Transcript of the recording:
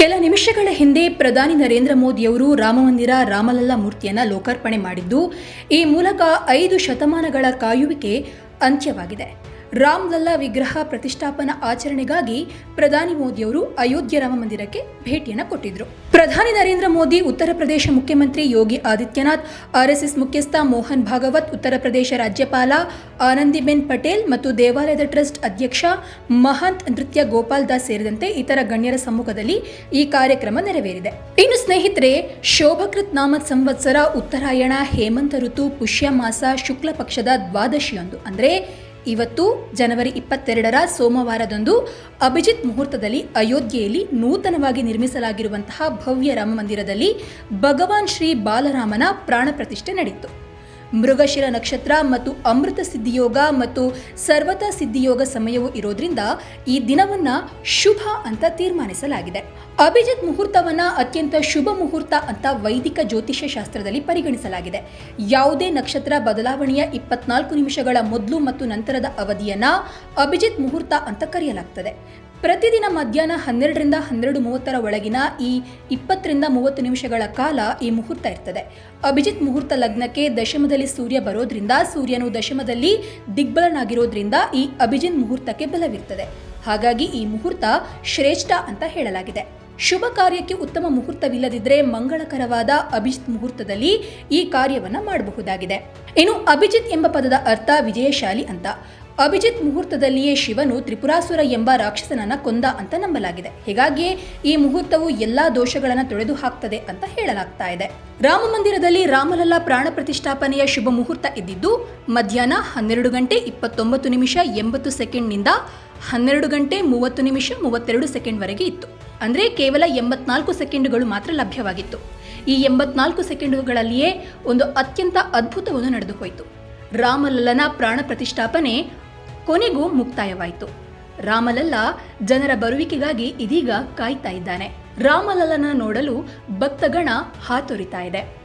ಕೆಲ ನಿಮಿಷಗಳ ಹಿಂದೆ ಪ್ರಧಾನಿ ನರೇಂದ್ರ ಮೋದಿಯವರು ರಾಮಮಂದಿರ ರಾಮಲಲ್ಲಾ ಮೂರ್ತಿಯನ್ನು ಲೋಕಾರ್ಪಣೆ ಮಾಡಿದ್ದು, ಈ ಮೂಲಕ ಐದು ಶತಮಾನಗಳ ಕಾಯುವಿಕೆ ಅಂತ್ಯವಾಗಿದೆ. ರಾಮಲಲ್ಲಾ ವಿಗ್ರಹ ಪ್ರತಿಷ್ಠಾಪನಾ ಆಚರಣೆಗಾಗಿ ಪ್ರಧಾನಿ ಮೋದಿಯವರು ಅಯೋಧ್ಯೆ ರಾಮ ಮಂದಿರಕ್ಕೆ ಭೇಟಿಯನ್ನು ಕೊಟ್ಟಿದ್ರು. ಪ್ರಧಾನಿ ನರೇಂದ್ರ ಮೋದಿ, ಉತ್ತರ ಪ್ರದೇಶ ಮುಖ್ಯಮಂತ್ರಿ ಯೋಗಿ ಆದಿತ್ಯನಾಥ್ ಆರ್ಎಸ್ಎಸ್ ಮುಖ್ಯಸ್ಥ ಮೋಹನ್ ಭಾಗವತ್, ಉತ್ತರ ಪ್ರದೇಶ ರಾಜ್ಯಪಾಲ ಆನಂದಿಬೆನ್ ಪಟೇಲ್ ಮತ್ತು ದೇವಾಲಯದ ಟ್ರಸ್ಟ್ ಅಧ್ಯಕ್ಷ ಮಹಂತ್ ನೃತ್ಯ ಗೋಪಾಲ್ ದಾಸ್ ಸೇರಿದಂತೆ ಇತರ ಗಣ್ಯರ ಸಮ್ಮುಖದಲ್ಲಿ ಈ ಕಾರ್ಯಕ್ರಮ ನೆರವೇರಿದೆ. ಇನ್ನು ಸ್ನೇಹಿತರೆ, ಶೋಭಕೃತ್ ನಾಮ ಸಂವತ್ಸರ ಉತ್ತರಾಯಣ, ಹೇಮಂತ ಋತು, ಪುಷ್ಯ ಮಾಸ, ಶುಕ್ಲ ಪಕ್ಷದ ದ್ವಾದಶಿಯೊಂದು. ಅಂದರೆ ಇವತ್ತು ಜನವರಿ ಇಪ್ಪತ್ತೆರಡರ ಸೋಮವಾರದಂದು ಅಭಿಜಿತ್ ಮುಹೂರ್ತದಲ್ಲಿ ಅಯೋಧ್ಯೆಯಲ್ಲಿ ನೂತನವಾಗಿ ನಿರ್ಮಿಸಲಾಗಿರುವಂತಹ ಭವ್ಯ ರಾಮ ಮಂದಿರದಲ್ಲಿ ಭಗವಾನ್ ಶ್ರೀ ಬಾಲರಾಮನ ಪ್ರಾಣ ಪ್ರತಿಷ್ಠೆ ನಡೆಯಿತು. ಮೃಗಶಿರ ನಕ್ಷತ್ರ ಮತ್ತು ಅಮೃತ ಸಿದ್ಧಿಯೋಗ ಮತ್ತು ಸರ್ವತ ಸಿದ್ಧಿಯೋಗ ಸಮಯವು ಇರೋದ್ರಿಂದ ಈ ದಿನವನ್ನ ಶುಭ ಅಂತ ತೀರ್ಮಾನಿಸಲಾಗಿದೆ. ಅಭಿಜಿತ್ ಮುಹೂರ್ತವನ್ನ ಅತ್ಯಂತ ಶುಭ ಮುಹೂರ್ತ ಅಂತ ವೈದಿಕ ಜ್ಯೋತಿಷ್ಯ ಶಾಸ್ತ್ರದಲ್ಲಿ ಪರಿಗಣಿಸಲಾಗಿದೆ. ಯಾವುದೇ ನಕ್ಷತ್ರ ಬದಲಾವಣೆಯ ಇಪ್ಪತ್ನಾಲ್ಕು ನಿಮಿಷಗಳ ಮೊದಲು ಮತ್ತು ನಂತರದ ಅವಧಿಯನ್ನ ಅಭಿಜಿತ್ ಮುಹೂರ್ತ ಅಂತ ಕರೆಯಲಾಗ್ತದೆ. ಪ್ರತಿದಿನ ಮಧ್ಯಾಹ್ನ ಹನ್ನೆರಡರಿಂದ ಹನ್ನೆರಡು ಮೂವತ್ತರ ಒಳಗಿನ ಈ ಇಪ್ಪತ್ತರಿಂದ ಮೂವತ್ತು ನಿಮಿಷಗಳ ಕಾಲ ಈ ಮುಹೂರ್ತ ಇರ್ತದೆ. ಅಭಿಜಿತ್ ಮುಹೂರ್ತ ಲಗ್ನಕ್ಕೆ ದಶಮದಲ್ಲಿ ಸೂರ್ಯ ಬರೋದ್ರಿಂದ ಸೂರ್ಯನು ದಶಮದಲ್ಲಿ ದಿಗ್ಬಲನಾಗಿರೋದ್ರಿಂದ ಈ ಅಭಿಜಿತ್ ಮುಹೂರ್ತಕ್ಕೆ ಬಲವಿರ್ತದೆ. ಹಾಗಾಗಿ ಈ ಮುಹೂರ್ತ ಶ್ರೇಷ್ಠ ಅಂತ ಹೇಳಲಾಗಿದೆ. ಶುಭ ಕಾರ್ಯಕ್ಕೆ ಉತ್ತಮ ಮುಹೂರ್ತವಿಲ್ಲದಿದ್ದರೆ ಮಂಗಳಕರವಾದ ಅಭಿಜಿತ್ ಮುಹೂರ್ತದಲ್ಲಿ ಈ ಕಾರ್ಯವನ್ನ ಮಾಡಬಹುದಾಗಿದೆ. ಇನ್ನು ಅಭಿಜಿತ್ ಎಂಬ ಪದದ ಅರ್ಥ ವಿಜಯಶಾಲಿ ಅಂತ. ಅಭಿಜಿತ್ ಮುಹೂರ್ತದಲ್ಲಿಯೇ ಶಿವನು ತ್ರಿಪುರಾಸುರ ಎಂಬ ರಾಕ್ಷಸನನ್ನ ಕೊಂದ ಅಂತ ನಂಬಲಾಗಿದೆ. ಹೀಗಾಗಿಯೇ ಈ ಮುಹೂರ್ತವು ಎಲ್ಲಾ ದೋಷಗಳನ್ನು ತೊಳೆದು ಹಾಕ್ತದೆ ಅಂತ ಹೇಳಲಾಗ್ತಾ ಇದೆ. ರಾಮ ಮಂದಿರದಲ್ಲಿ ರಾಮಲಲ್ಲಾ ಪ್ರಾಣ ಪ್ರತಿಷ್ಠಾಪನೆಯ ಶುಭ ಮುಹೂರ್ತ ಇದ್ದಿದ್ದು, ಮಧ್ಯಾಹ್ನ ಹನ್ನೆರಡು ಗಂಟೆ ಇಪ್ಪತ್ತೊಂಬತ್ತು ನಿಮಿಷ ಎಂಬತ್ತು ಸೆಕೆಂಡ್ನಿಂದ ಹನ್ನೆರಡು ಗಂಟೆ ಮೂವತ್ತು ನಿಮಿಷ ಮೂವತ್ತೆರಡು ಸೆಕೆಂಡ್ವರೆಗೆ ಇತ್ತು. ಅಂದರೆ ಕೇವಲ ಎಂಬತ್ನಾಲ್ಕು ಸೆಕೆಂಡುಗಳು ಮಾತ್ರ ಲಭ್ಯವಾಗಿತ್ತು. ಈ ಎಂಬತ್ನಾಲ್ಕು ಸೆಕೆಂಡುಗಳಲ್ಲಿಯೇ ಒಂದು ಅತ್ಯಂತ ಅದ್ಭುತವನ್ನು ನಡೆದು ಹೋಯಿತು ರಾಮಲಲ್ಲನ ಪ್ರಾಣ ಪ್ರತಿಷ್ಠಾಪನೆ ಕೊನೆಗೂ ಮುಕ್ತಾಯವಾಯಿತು. ರಾಮಲಲ್ಲ ಜನರ ಬರುವಿಕೆಗಾಗಿ ಇದೀಗ ಕಾಯ್ತಾ ಇದ್ದಾನೆ. ರಾಮಲಲ್ಲನ ನೋಡಲು ಭಕ್ತಗಣ ಹಾತೊರಿತಾ ಇದೆ.